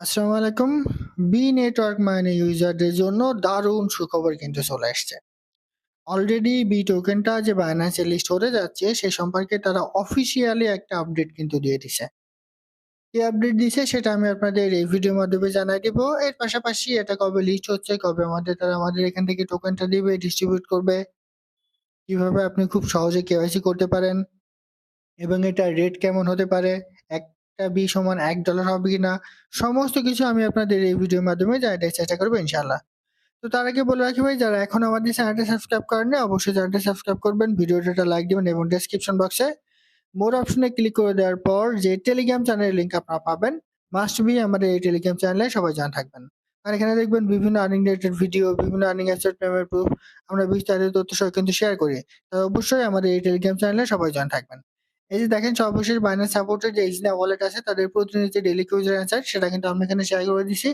আসসালামু আলাইকুম। B network মানে ইউজারদের জন্য দারুণ সুখবর কিন্তু চলে আসছে। অলরেডি বি টোকেনটা যে বাইন্যান্সে লিস্ট হতে যাচ্ছে সে সম্পর্কে তারা অফিসিয়ালি একটা আপডেট কিন্তু দিয়ে দিছে। কি আপডেট দিছে সেটা আমি আপনাদের এই ভিডিওর মাধ্যমে জানাই দিব। এর পাশাপাশি এটা কবে লিস্ট হচ্ছে, কবে আমাদের তারা আমাদের এখান থেকে টোকেনটা দিবে, ডিস্ট্রিবিউট করবে, কীভাবে আপনি খুব সহজে কেওয়াইসি করতে পারেন এবং এটার রেট কেমন হতে পারে, বি সমান এক ডলার হবে কিনা, সমস্ত কিছু আমি আপনাদের এই ভিডিওর মাধ্যমে জানাতে চেষ্টা করব ইনশাআল্লাহ। তো তার আগে বলে রাখি ভাই যারা এখন আমাদের চ্যানেলটা সাবস্ক্রাইব করেননি অবশ্যই চ্যানেলটা সাবস্ক্রাইব করবেন, ভিডিওটা লাইক দিবেন এবং ডেসক্রিপশন বক্সে মোর অপশনে ক্লিক করে দেওয়ার পর যে টেলিগ্রাম চ্যানেলের লিংক আপনারা পাবেন, মাস্ট বি আমাদের এই টেলিগ্রাম চ্যানেলে সবাই জয়েন থাকবেন। আর এখানে দেখবেন বিভিন্ন আর্নিং রিলেটেড ভিডিও, বিভিন্ন আর্নিং অ্যাসেট পেমেন্ট প্রুফ আমরা বিস্তারিত তথ্য সহ কিন্তু শেয়ার করি। তাই অবশ্যই আমাদের এই টেলিগ্রাম চ্যানেলে সবাই জয়েন থাকবেন। এই যে দেখেন সর্বশেষ বাইন্যান্স সাপোর্টেড যে ইজনা ওয়ালেট আছে, তাদের প্রতিনিধি যে ডেইলি কিউজের অ্যান্সার সেটা কিন্তু আমরা এখানে শেয়ার করে দিছি।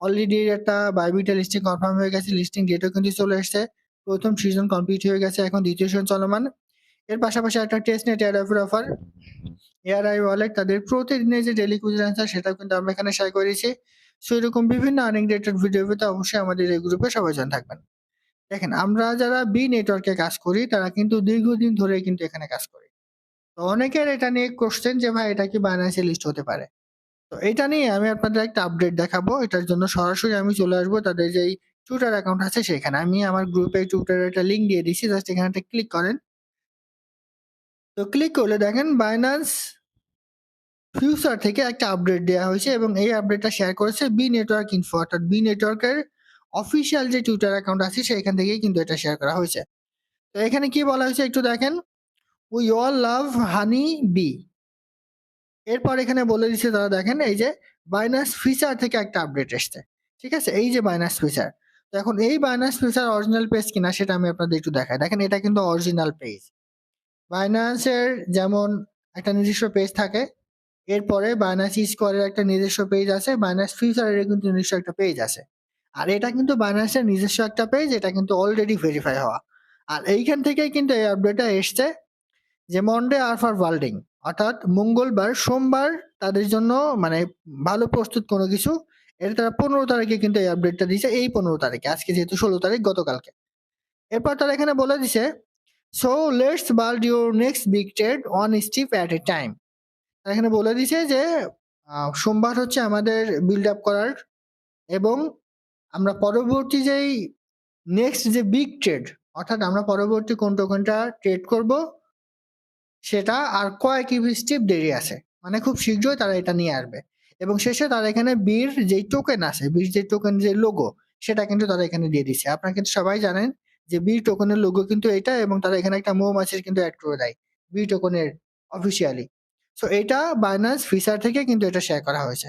অলরেডি একটা বাইবিটা লিস্টিং কনফার্ম হয়ে গেছে। লিস্টিং ডেটও কিন্তু চলে এসেছে প্রথম সিজন কমপ্লিট হয়ে গেছে। এখন দ্বিতীয় সিজন চলমান। এর পাশাপাশি একটা টেস্টনেট এয়ারড্রপের অফার। এআরআই ওয়ালেট তাদের প্রতিদিনের যে ডেইলি কিউজের অ্যান্সার সেটাও কিন্তু আমরা এখানে শেয়ার করে দিয়েছি। সো এরকম বিভিন্ন আর্নিং রিলেটেড ভিডিও পেতে অবশ্যই আমাদের এই গ্রুপে সবাই জয়েন থাকবেন। দেখেন, আমরা যারা বি নেটওয়ার্কে কাজ করি, তারা কিন্তু দীর্ঘদিন ধরে কিন্তু এখানে কাজ করি। তো অনেকের এটা নিয়ে কোশ্চেন যে, ভাই, এটা কি বাইন্যান্সে লিস্ট হতে পারে? তো এটা নিয়ে আমি আপনাদের একটা আপডেট দেখাবো। এটার জন্য সরাসরি আমি চলে আসব তাদের যেই টুইটার অ্যাকাউন্ট আছে সেখানে। আমি আমার গ্রুপে টুইটারের একটা লিঙ্ক দিয়ে দিছি। জাস্ট এখানে একটা ক্লিক করেন। তো ক্লিক করলে দেখেন বাইন্যান্স ফিউচার থেকে একটা আপডেট দেওয়া হয়েছে এবং এই আপডেটটা শেয়ার করেছে বি নেটওয়ার্ক ইনফো অর্থাৎ বি নেটওয়ার্কের অফিসিয়াল যে টুইটার অ্যাকাউন্ট আছে, সেখান থেকেই কিন্তু এটা শেয়ার করা হয়েছে। তো এখানে কি বলা হয়েছে একটু দেখেন। We all love honey B. এরপর এখানে বলে দিচ্ছে তারা, দেখেন এই যে বাইন্যান্স ফিচার থেকে একটা আপডেট এসছে। ঠিক আছে? এই যে বাইন্যান্স ফিচার। তো এখন এই বাইন্যান্স ফিচার অরিজিনাল পেজ কিনা সেটা আমি আপনাদের একটু দেখাই। দেখেন এটা কিন্তু অরিজিনাল পেজ। বাইন্যান্সের যেমন একটা নিজস্ব পেজ থাকে। এরপরে বাইন্যান্স স্কোয়ারের একটা নিজস্ব পেজ আছে। বাইন্যান্স ফিউচারের কিন্তু নিজস্ব একটা পেজ আছে। আর এটা কিন্তু বাইন্যান্সের নিজস্ব একটা পেজ, এটা কিন্তু অলরেডি ভেরিফাই হওয়া। আর এইখান থেকেই কিন্তু এই আপডেটটা এসছে যে মন্ডে আর ফর ওয়ার্ল্ডিং অর্থাৎ মঙ্গলবার, সোমবার তাদের জন্য মানে ভালো প্রস্তুত কোনো কিছু। এটা তারা ১৫ তারিখে কিন্তু এই আপডেটটা দিয়েছে। এই ১৫ তারিখে। আজকে যেহেতু ১৬ তারিখ গতকালকে। এরপর তারা এখানে বলে দিছে so let's build your next big trade one step at a time. তারা এখানে বলে দিছে যে সোমবার হচ্ছে আমাদের বিল্ড আপ করার এবং আমরা পরবর্তী যেই নেক্সট যে বিগ ট্রেড অর্থাৎ আমরা পরবর্তী কোন টোকেনটা ট্রেড করব সেটা আর কয়েক স্টেপ দেরি আছে। মানে খুব শীঘ্রই তারা এটা নিয়ে আসবে। এবং শেষে তারা এখানে বীর যেই টোকেন আছে, বির যে টোকেন যে লোগো সেটা কিন্তু তারা এখানে দিয়ে দিচ্ছে। আপনারা কিন্তু সবাই জানেন যে বি টোকেনের লোগো কিন্তু এটা এবং তারা এখানে একটা মৌমাছির কিন্তু এড করে দেয়। বি টোকেনের অফিসিয়ালি। সো এটা বাইন্যান্স ফিচার থেকে কিন্তু এটা শেয়ার করা হয়েছে।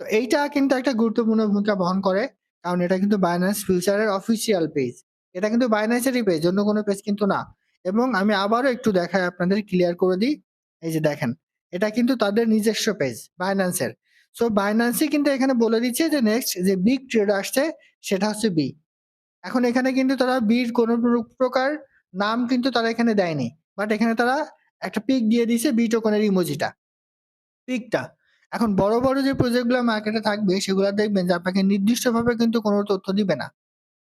তো এইটা কিন্তু একটা গুরুত্বপূর্ণ ভূমিকা বহন করে। কারণ এটা কিন্তু বাইন্যান্স ফিউচারের অফিসিয়াল পেজ। এটা কিন্তু বাইন্যান্সেরই পেজ, অন্য কোনো পেজ কিন্তু না। এবং আমি আবারও একটু দেখাই আপনাদের ক্লিয়ার করে দিই। এই যে দেখেন। এটা কিন্তু তাদের নিজস্ব পেজ বাইন্যান্সের। সো বাইন্যান্সই কিন্তু এখানে বলে দিচ্ছে যে নেক্সট যে বিগ ট্রেড আসছে সেটা হচ্ছে বি। এখন এখানে কিন্তু তারা বির কোন প্রকার নাম কিন্তু তারা এখানে দেয়নি। বাট এখানে তারা একটা পিক দিয়ে দিয়েছে বি টোকেনের ইমোজিটা। পিকটা। এখন বড়, বড় যে প্রজেক্টগুলো মার্কেটে থাকবে সেগুলো দেখবেন যে আপনাকে নির্দিষ্টভাবে কিন্তু কোনো তথ্য দিবে না।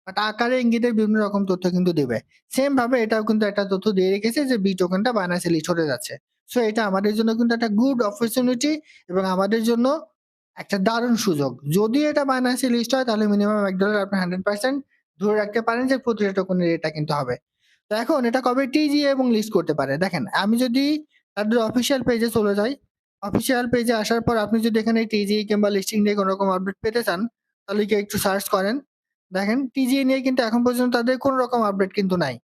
বাট আকারে ইঙ্গিতে বিভিন্ন রকম তথ্য কিন্তু দেবে সেম ভাবে এটাও কিন্তু একটা তথ্য দিয়ে রেখেছে যে বি টোকেনটা বাইন্যান্সে লিস্ট হতে যাচ্ছে। সো এটা আমাদের জন্য কিন্তু একটা গুড অপরচুনিটি এবং আমাদের জন্য একটা দারুণ সুযোগ। যদি এটা বাইন্যান্সে লিস্ট হয় তাহলে মিনিমাম $1 আপনি 100% ধরে রাখতে পারেন যে প্রতিটা টোকেনের এটা কিন্তু হবে। তো এখন এটা কবে টিজিএ এবং লিস্ট করতে পারে। দেখেন আমি যদি তাদের অফিসিয়াল পেজে চলে যাই, অফিসিয়াল পেজে আসার পর আপনি যদি এখানে টিজিএ কিংবা লিস্টিং নিয়ে কোনো রকম আপডেট পেতে চান তাহলে কি একটু সার্চ করেন। দেখেন টিজিএ নিয়ে কিন্তু এখন পর্যন্ত তাদের কোনো রকম আপডেট কিন্তু নাই।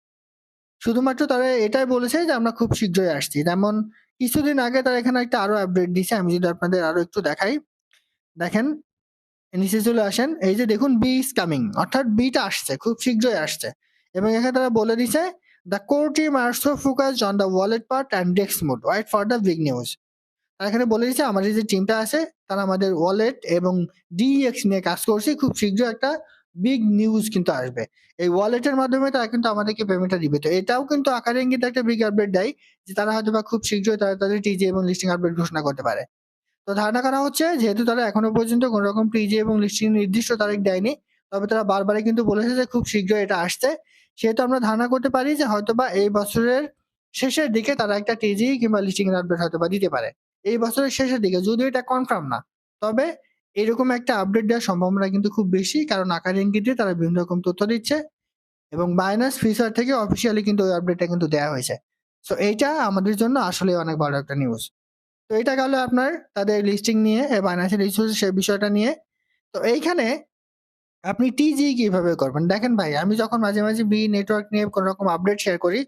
শুধুমাত্র তারা এটাই বলেছে যে আমরা খুব শীঘ্রই আসছি। যেমন কিছুদিন আগে তারা এখানে একটা আরও আপডেট দিছে। আমি যদি আপনাদের আরও একটু দেখাই। দেখেন, নিচে চলে আসেন। এই যে দেখুন বি ইজ কামিং অর্থাৎ বিটা আসছে। খুব শীঘ্রই আসছে। এবং এখানে তারা বলে দিছে the core team are so focused on the wallet part and DEX mode wait for the big news. তারা এখানে বলে দিচ্ছে আমাদের যে টিমটা আছে, তারা আমাদের ওয়ালেট এবং ডিএক্স নিয়ে কাজ করছে। খুব শীঘ্রই একটা বিগ নিউজ কিন্তু আসবে। এই ওয়ালেটের মাধ্যমে তারা কিন্তু আমাদেরকে পেমেন্টটা দিবে। তো এটাও কিন্তু আকারে ইঙ্গিত একটা বিগ আপডেট দেয় যে তারা হয়তোবা খুব শীঘ্রই তারা তাদের টিজি এবং লিস্টিং আপডেট ঘোষণা করতে পারে। তো ধারণা করা হচ্ছে যেহেতু তারা এখনও পর্যন্ত কোনো রকম টিজি এবং লিস্টিং নির্দিষ্ট তারিখ দেয়নি, তবে তারা বারবারই কিন্তু বলেছে যে খুব শীঘ্রই এটা আসছে সেহেতু আমরা ধারণা করতে পারি যে হয়তোবা এই বছরের শেষের দিকে তারা একটা টিজি কিংবা লিস্টিং আপডেট হয়তোবা দিতে পারে এই বছরের শেষের দিকে, যদিও এটা কনফার্ম না, তবে এরকম একটা আপডেট দেওয়ার সম্ভাবনা কিন্তু খুব বেশি, কারণ আকার ইঙ্গিতে তারা বিভিন্ন রকম তথ্য দিচ্ছে এবং বাইনাস ফিচার থেকে অফিসিয়ালি কিন্তু ওই আপডেটটা কিন্তু দেওয়া হয়েছে। সো এইটা আমাদের জন্য আসলে অনেক বড় একটা নিউজ তো, এটা গেল আপনার তাদের লিস্টিং নিয়ে বাইনান্সের রিসোর্স সেই বিষয়টা নিয়ে। তো, এইখানে আপনি টিজি কীভাবে করবেন? দেখেন ভাই, আমি যখন মাঝে মাঝে বি নেটওয়ার্ক নিয়ে কোনো রকম আপডেট শেয়ার করি,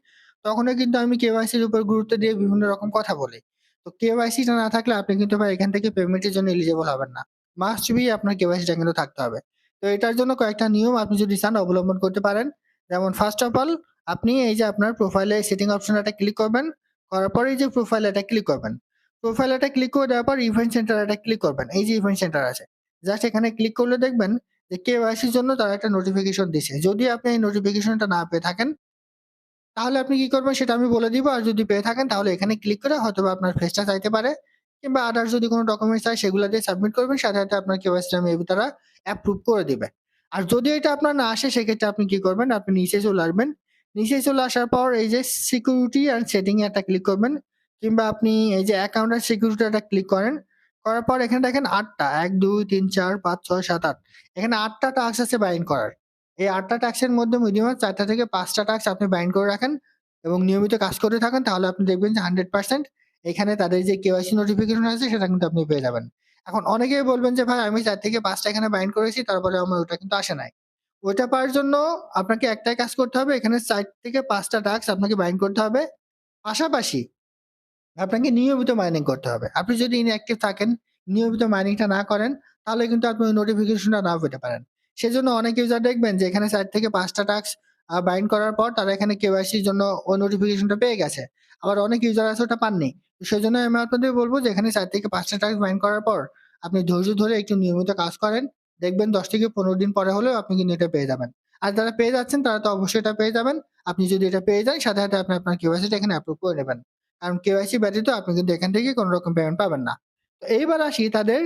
তখনও কিন্তু আমি কেওয়াইসির উপর গুরুত্ব দিয়ে বিভিন্ন রকম কথা বলি। তো কেওয়াইসিটা না থাকলে আপনি কিন্তু ভাই এখান থেকে পেমেন্টের জন্য এলিজেবল হবেন না। মাস্ট বি আপনার কেওয়াইসিটা কিন্তু থাকতে হবে। তো এটার জন্য কয়েকটা নিয়ম আপনি যদি চান অবলম্বন করতে পারেন। যেমন ফার্স্ট অফ অল আপনি এই যে আপনার প্রোফাইলে সেটিং অপশন একটা ক্লিক করবেন। করার পরে যে প্রোফাইল এটা ক্লিক করবেন। প্রোফাইল এটা ক্লিক করে দেওয়ার পর ইভেন্ট সেন্টার এটা ক্লিক করবেন। এই যে ইভেন্ট সেন্টার আছে। জাস্ট এখানে ক্লিক করলে দেখবেন যে কেওয়াইসির জন্য তারা একটা নোটিফিকেশন দিছে। যদি আপনি এই নোটিফিকেশনটা না পেয়ে থাকেন, তাহলে আপনি কি করবেন সেটা আমি বলে দিব। আর যদি পেয়ে থাকেন, তাহলে এখানে ক্লিক করে হয়তো আপনার ফেসটা চাইতে পারে। কিংবা আদার্স যদি কোনো ডকুমেন্টস চাই সেগুলো দিয়ে সাবমিট করবেন, সাথে সাথে আপনার কেওয়াইসিটা মেবি তারা অ্যাপ্রুভ করে দিবে। আর যদি এটা আপনার না আসে, সেক্ষেত্রে আপনি কি করবেন? আপনি নিচে চলে আসবেন। নিচে চলে আসার পর এই যে সিকিউরিটি আর সেটিং একটা ক্লিক করবেন, কিংবা আপনি এই যে অ্যাকাউন্ট আর সিকিউরিটি একটা ক্লিক করেন, করার পর এখানে দেখেন আটটা, এক, দুই, তিন, চার, পাঁচ, ছয়, সাত, আট। এখানে আটটা টাস্ক আছে বাইন্ড করার। এই আটটা টাস্কের মধ্যে মিনিমাম চারটা থেকে পাঁচটা টাস্ক আপনি বাইন্ড করে রাখেন এবং নিয়মিত কাজ করতে থাকেন, তাহলে আপনি দেখবেন যে হান্ড্রেড পার্সেন্ট এখানে তাদের যে কেওয়াইসি নোটিফিকেশন আছে, সেটা কিন্তু আপনি পেয়ে যাবেন। এখন অনেকেই বলবেন যে, ভাই, আমি চার থেকে পাঁচটা এখানে বাইন্ড করেছি, তারপরে আমার ওটা কিন্তু আসে নাই। ওইটা পাওয়ার জন্য আপনাকে একটাই কাজ করতে হবে, এখানে চার থেকে পাঁচটা টাস্ক আপনাকে বাইন্ড করতে হবে। পাশাপাশি আপনাকে নিয়মিত মাইনিং করতে হবে। আপনি যদি ইনঅ্যাক্টিভ থাকেন, নিয়মিত মাইনিংটা না করেন, তাহলে কিন্তু আপনি ওই নোটিফিকেশনটা নাও পেতে পারেন। সেজন্য অনেক ইউজার দেখবেন যে, এখানে চার থেকে পাঁচটা টাস্ক বাইন্ড করার পর তারা এখানে কেওয়াইসির জন্য ওই নোটিফিকেশনটা পেয়ে গেছে। আবার অনেক ইউজার আছে ওটা পাননি। তো সেই জন্য আমি আপনাদের বলব যে এখানে চার থেকে পাঁচটা টাস্ক বাইন্ড করার পর আপনি ধৈর্য ধরে একটু নিয়মিত কাজ করেন। দেখবেন দশ থেকে পনেরো দিন পরে হলেও আপনি কিন্তু এটা পেয়ে যাবেন। আর যারা পেয়ে যাচ্ছেন তারা তো অবশ্যই এটা পেয়ে যাবেন। আপনি যদি এটা পেয়ে যান সাথে সাথে আপনি আপনার কেওয়াইসিটা এখানে অ্যাপ্রুভ করে নেবেন। কারণ কেওয়াইসি ব্যতীত আপনি কিন্তু এখান থেকে কোনো রকম পেমেন্ট পাবেন না। তো এইবার আসি তাদের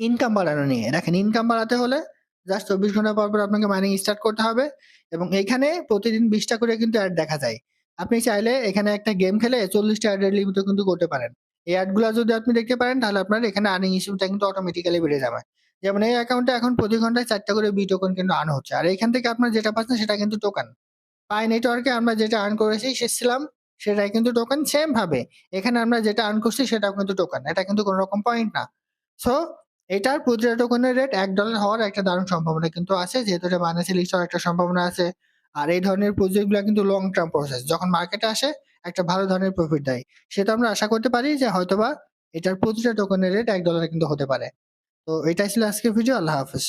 ইনকাম বাড়ানো নিয়ে। দেখেন ইনকাম বাড়াতে হলে জাস্ট চব্বিশ ঘণ্টা পর পর আপনাকে মাইনিং স্টার্ট করতে হবে এবং এখানে প্রতিদিন বিশটা করে কিন্তু অ্যাড দেখা যায়। আপনি চাইলে এখানে একটা গেম খেলে চল্লিশটা অ্যাডের লিমিটও কিন্তু করতে পারেন। এই অ্যাডগুলো যদি আপনি দেখতে পারেন, তাহলে আপনার এখানে আর্নিং ইস্যুটা কিন্তু অটোমেটিক্যালি বেড়ে যাবে। যেমন এই অ্যাকাউন্টে এখন প্রতি ঘন্টায় চারটা করে বি টোকন কিন্তু আর্ন হচ্ছে। আর এখান থেকে আপনার যেটা পাচ্ছেন সেটা কিন্তু টোকন পাই নেটওয়ার্কে আমরা যেটা আর্ন করেছি শেষছিলাম সেটাই কিন্তু টোকন সেম ভাবে। এখানে আমরা যেটা আর্ন করছি সেটাও কিন্তু টোকন এটা কিন্তু কোনো রকম পয়েন্ট না। সো এটার প্রতিটা টোকনের রেট এক ডলার হওয়ার একটা দারুণ সম্ভাবনা কিন্তু আছে। যেহেতু এটা মাইনাসে লিস্ট হওয়ার একটা সম্ভাবনা আছে। আর এই ধরনের প্রজেক্টগুলো কিন্তু লং টার্ম প্রসেস যখন মার্কেটে আসে, একটা ভালো ধরনের প্রফিট দেয়। সেটা আমরা আশা করতে পারি যে হয়তোবা এটার প্রতিটা টোকেনের রেট এক ডলার কিন্তু হতে পারে। তো এটাই ছিল আজকের ভিডিও আল্লাহ হাফিজ।